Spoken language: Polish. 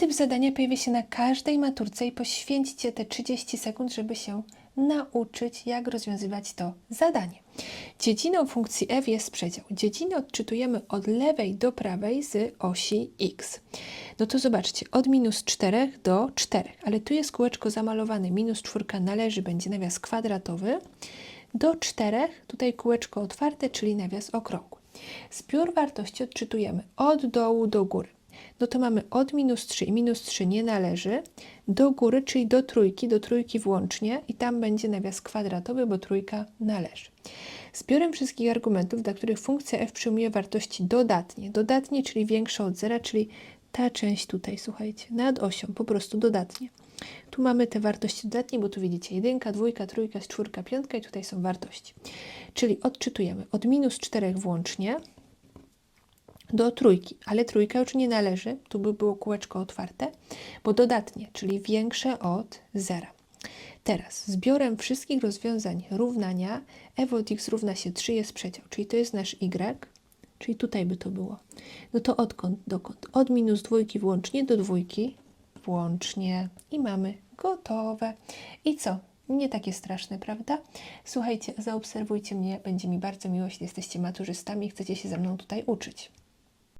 typ zadania pojawia się na każdej maturce i poświęćcie te 30 sekund, żeby się nauczyć, jak rozwiązywać to zadanie. Dziedziną funkcji f jest przedział. Dziedzinę odczytujemy od lewej do prawej z osi x. No to zobaczcie, od minus 4 do 4, ale tu jest kółeczko zamalowane, minus 4 należy, będzie nawias kwadratowy, do 4, tutaj kółeczko otwarte, czyli nawias okrągły. Zbiór wartości odczytujemy od dołu do góry. No to mamy od minus 3 i minus 3 nie należy, do góry, czyli do trójki, do trójki włącznie i tam będzie nawias kwadratowy, bo trójka należy. Zbiorem wszystkich argumentów, dla których funkcja f przyjmuje wartości dodatnie. Dodatnie, czyli większe od zera, czyli ta część tutaj, słuchajcie, nad osią, po prostu dodatnie. Tu mamy te wartości dodatnie, bo tu widzicie jedynka, dwójka, trójka, czwórka, piątka i tutaj są wartości. Czyli odczytujemy od minus 4 włącznie do trójki, ale trójka już nie należy, tu by było kółeczko otwarte, bo dodatnie, czyli większe od zera. Teraz zbiorem wszystkich rozwiązań równania f od x równa się 3 jest przedział, czyli to jest nasz y, czyli tutaj by to było. No to odkąd dokąd? Od minus dwójki włącznie do dwójki włącznie i mamy gotowe. I co? Nie takie straszne, prawda? Słuchajcie, zaobserwujcie mnie, będzie mi bardzo miło, jeśli jesteście maturzystami i chcecie się ze mną tutaj uczyć.